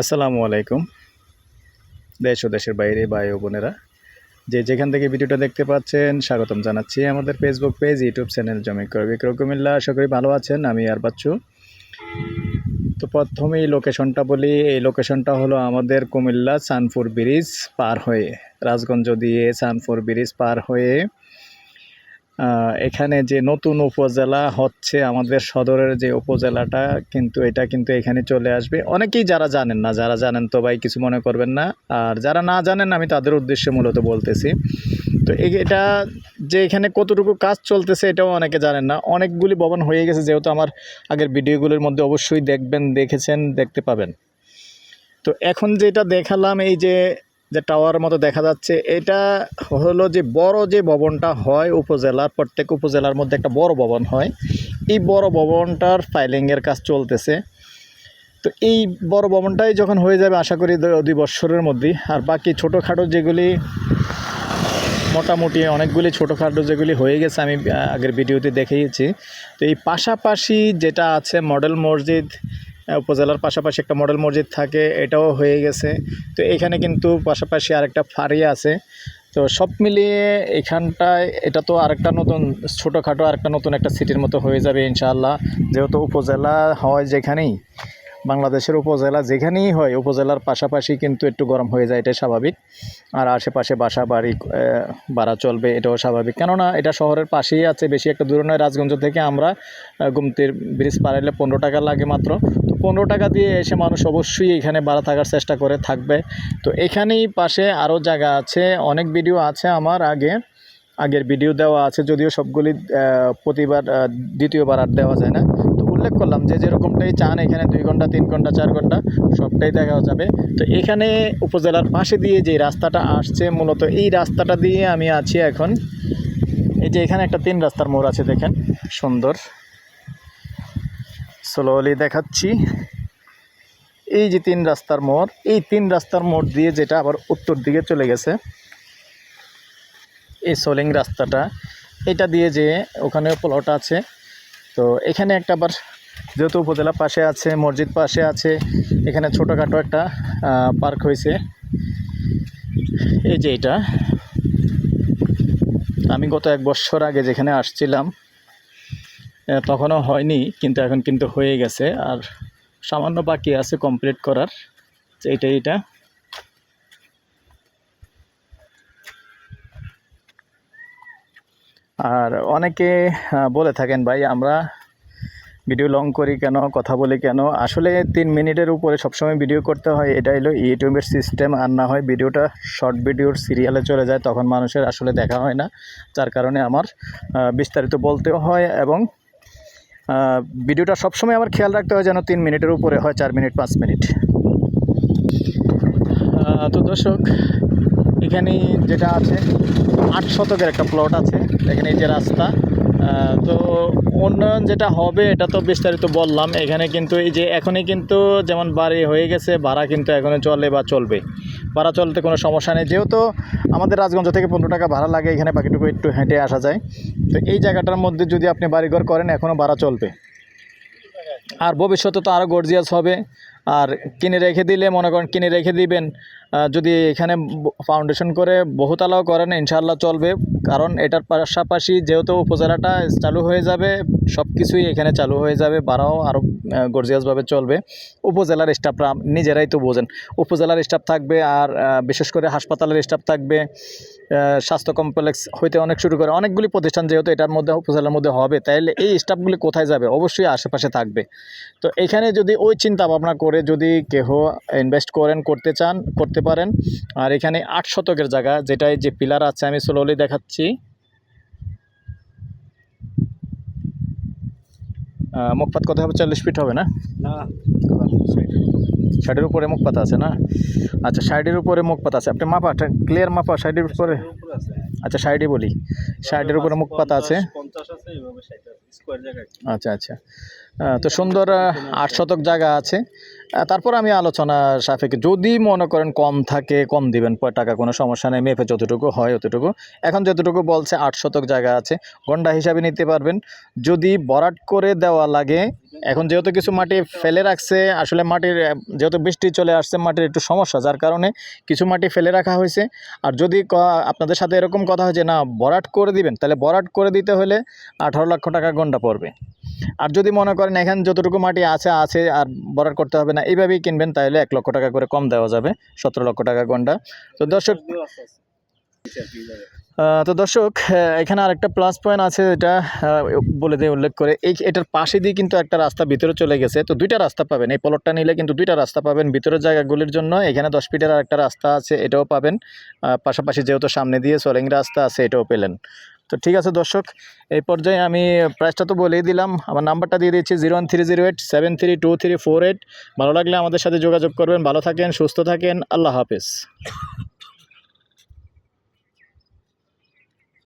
আসসালামু আলাইকুম। দেশ ও দেশের বাইরে ভাই ও বোনেরা, যে যেখান থেকে ভিডিওটা দেখতে পাচ্ছেন, স্বাগতম জানাচ্ছি আমাদের ফেসবুক পেজ ইউটিউব চ্যানেল জমি করে বিক্রয় কুমিল্লা। আশা করি ভালো আছেন, আমি আর বাচ্চু। তো প্রথমেই লোকেশনটা বলি, এই লোকেশনটা হলো আমাদের কুমিল্লা সানপুর ব্রিজ পার হয়ে, রাজগঞ্জ দিয়ে সানপুর ব্রিজ পার হয়ে এখানে যে নতুন উপজেলা হচ্ছে আমাদের সদরের যে উপজেলাটা, কিন্তু এটা কিন্তু এখানে চলে আসবে। অনেকেই যারা জানেন না, যারা জানেন তো ভাই, কিছু মনে করবেন না। আর যারা না জানেন, আমি তাদের উদ্দেশ্যে মূলত বলতেছি। তো এটা যে এখানে কতটুকু কাজ চলতেছে, এটাও অনেকে জানেন না। অনেকগুলি ভবন হয়ে গেছে, যেহেতু আমার আগের ভিডিওগুলোর মধ্যে অবশ্যই দেখবেন, দেখেছেন, দেখতে পাবেন। তো এখন যেটা দেখালাম, এই যে যে টাওয়ার মতো দেখা যাচ্ছে, এটা হলো যে বড় যে ভবনটা হয় উপজেলার, প্রত্যেক উপজেলার মধ্যে একটা বড় ভবন হয়। এই বড় ভবনটার ফাইলিংয়ের কাজ চলতেছে। তো এই বড় ভবনটাই যখন হয়ে যাবে, আশা করি দুই বছরের মধ্যেই আর বাকি ছোটোখাটো যেগুলি, মোটামুটি অনেকগুলি ছোটোখাটো যেগুলি হয়ে গেছে, আমি আগের ভিডিওতে দেখিয়েছি। তো এই পাশাপাশি যেটা আছে মডেল মসজিদ উপজেলার পাশাপাশি একটা মডেল মসজিদ থাকে, এটাও হয়ে গেছে। তো এখানে কিন্তু পাশাপাশি আরেকটা ফাঁড়ি আছে। তো সব মিলিয়ে এখানটায় এটা তো আরেকটা নতুন, ছোটোখাটো আরেকটা নতুন একটা সিটির মতো হয়ে যাবে ইনশাআল্লাহ। যেহেতু উপজেলা হয় যেখানেই বাংলাদেশের উপজেলা যেখানেই হয়, উপজেলার পাশাপাশি কিন্তু একটু গরম হয়ে যায়, এটাই স্বাভাবিক। আর আশেপাশে বাসা, বাড়ি ভাড়া চলবে, এটাও স্বাভাবিক। কেননা এটা শহরের পাশেই আছে, বেশি একটা দূরে নয়, রাজগঞ্জ থেকে আমরা গুমতির ব্রিজ পারাইলে পনেরো টাকা লাগে মাত্র। তো পনেরো টাকা দিয়ে এসে মানুষ অবশ্যই এখানে ভাড়া থাকার চেষ্টা করে থাকবে। তো এখানেই পাশে আরও জায়গা আছে, অনেক ভিডিও আছে আমার আগে, আগের ভিডিও দেওয়া আছে, যদিও সবগুলি প্রতিবার দ্বিতীয়বার আর দেওয়া যায় না। উল্লেখ করলাম যে যেরকমটাই চান এখানে দুই ঘণ্টা, তিন ঘণ্টা, চার ঘণ্টা, সবটাই দেখা যাবে। তো এখানে উপজেলার পাশে দিয়ে যে রাস্তাটা আসছে, মূলত এই রাস্তাটা দিয়ে আমি আছি এখন। এই যে এখানে একটা তিন রাস্তার মোড় আছে, দেখেন, সুন্দর। স্লোলি দেখাচ্ছি। এই যে তিন রাস্তার মোড়, এই তিন রাস্তার মোড় দিয়ে যেটা আবার উত্তর দিকে চলে গেছে, এই সোলিং রাস্তাটা। এটা দিয়ে যে ওখানে প্লট আছে। তো এখানে একটা আবার যেহেতু উপজেলা পাশে আছে, মসজিদ পাশে আছে, এখানে ছোটোখাটো একটা পার্ক হয়েছে। এই যে এটা। আমি গত এক বছর আগে যেখানে আসছিলাম তখনও হয়নি, কিন্তু এখন কিন্তু হয়ে গেছে। আর সামান্য বাকি আছে কমপ্লিট করার এটা এটা। আর অনেকে বলে থাকেন, ভাই, আমরা ভিডিও লং করি কেন, কথা বলি কেন? আসলে তিন মিনিটের উপরে সবসময় ভিডিও করতে হয় এটা হলো ইউটিউবের সিস্টেম। আর না হয় ভিডিওটা শর্ট ভিডিওর সিরিয়ালে চলে যায়, তখন মানুষের আসলে দেখা হয় না। যার কারণে আমার বিস্তারিত বলতেও হয় এবং ভিডিওটা সবসময় আমার খেয়াল রাখতে হয় যেন তিন মিনিটের উপরে হয়, চার মিনিট, পাঁচ মিনিট। তো দর্শক, এখানে যেটা আছে, আট শতকের একটা প্লট আছে, এখানে এই যে রাস্তা তো উন্নয়ন যেটা হবে, এটা তো বিস্তারিত বললাম। এখানে কিন্তু এই যে এখনই কিন্তু যেমন বাড়ি হয়ে গেছে, ভাড়া কিন্তু এখনই চলে বা চলবে। ভাড়া চলতে কোনো সমস্যা নেই। যেহেতু আমাদের রাজগঞ্জ থেকে পনেরো টাকা ভাড়া লাগে, এখানে বাকিটুকু একটু হেঁটে আসা যায়। তো এই জায়গাটার মধ্যে যদি আপনি বাড়িঘর করেন এখনও ভাড়া চলবে। আর ভবিষ্যতে তো আরও গর্জিয়াস হবে। আর কিনে রেখে দিলে, মনে করেন কিনে রেখে দিবেন যদি এখানে ফাউন্ডেশন করে বহুতলাও করেন ইনশাল্লাহ চলবে। কারণ এটার পাশাপাশি যেহেতু উপজেলাটা চালু হয়ে যাবে সব কিছুই এখানে চালু হয়ে যাবে, বাড়াও আরও গর্জিয়াসভাবে চলবে। উপজেলার স্টাফরা নিজেরাই তো বোঝেন, উপজেলার স্টাফ থাকবে আর বিশেষ করে হাসপাতালের স্টাফ থাকবে স্বাস্থ্য কমপ্লেক্স হইতে অনেক শুরু করে, অনেকগুলি প্রতিষ্ঠান যেহেতু এটার মধ্যে, উপজেলার মধ্যে হবে, তাইলে এই স্টাফগুলি কোথায় যাবে? অবশ্যই আশেপাশে থাকবে। তো এখানে যদি ওই চিন্তা ভাবনা করে যদি কেহ ইনভেস্ট করেন করতে চান করতে পারেন। আর এখানে আট শতকের জায়গা যেটাই যে পিলার আছে আমি স্লোলি দেখাচ্ছি। মুখপাত কথা হবে চল্লিশ ফিট হবে না? ষাটের উপরে মুখপাত আছে না? আচ্ছা ষাটের উপরে মুখপাত আছে। আপনি মাপা ক্লিয়ার মাপা ষাটের উপরে? আচ্ছা ষাটই বলি। সাইডের উপরে মুখপাত আছে। আছে আচ্ছা আচ্ছা। আহ, তো সুন্দর আট শতক জায়গা আছে। তারপর আমি আলোচনা সাপেক্ষে, যদি মনে করেন কম থাকে, কম দিবেন টাকা কোনো সমস্যা নেই, মেপে যতটুকু হয় অতটুকু। এখন যতটুকু বলছে, আট শতক জায়গা আছে, গন্ডা হিসাবে নিতে পারবেন। যদি বরাট করে দেওয়া লাগে, এখন যেহেতু কিছু মাটি ফেলে রাখছে, আসলে মাটির যেহেতু বৃষ্টি চলে আসছে, মাটির একটু সমস্যা, যার কারণে কিছু মাটি ফেলে রাখা হয়েছে। আর যদি আপনাদের সাথে এরকম কথা হয় যে, না, বরাট করে দিবেন তাহলে বরাট করে দিতে হলে আঠারো লক্ষ টাকা গন্ডা পড়বে। আর যদি মনে করেন এখানে যতটুকু মাটি আছে আছে আর বরার করতে হবে না, এইভাবেই কিনবেন তাহলে এক লক্ষ টাকা করে কম দেওয়া যাবে, সতেরো লক্ষ টাকা গন্ডা। তো দর্শক তো দর্শক এখানে আরেকটা প্লাস পয়েন্ট আছে, এটা বলে দিয়ে উল্লেখ করে, এই এটার পাশে দিয়ে কিন্তু একটা রাস্তা ভিতরে চলে গেছে, তো দুইটা রাস্তা পাবেন, এই প্লটটা নিলে কিন্তু দুইটা রাস্তা পাবেন ভিতরের জায়গাগুলির জন্য, এখানে দশ ফিটের আরেকটা রাস্তা আছে, এটাও পাবেন পাশাপাশি যেহেতু সামনে দিয়ে সোলিং রাস্তা আছে, এটাও পেলেন। তো ঠিক আছে দর্শক, এই পর্যায়ে আমি প্রাইসটা তো বলেই দিলাম। আমার নাম্বারটা দিয়ে দিচ্ছি zero one three zero eight seven three two three four eight ভালো লাগলে আমাদের সাথে যোগাযোগ করবেন। ভালো থাকেন, সুস্থ থাকেন। আল্লাহ হাফেজ।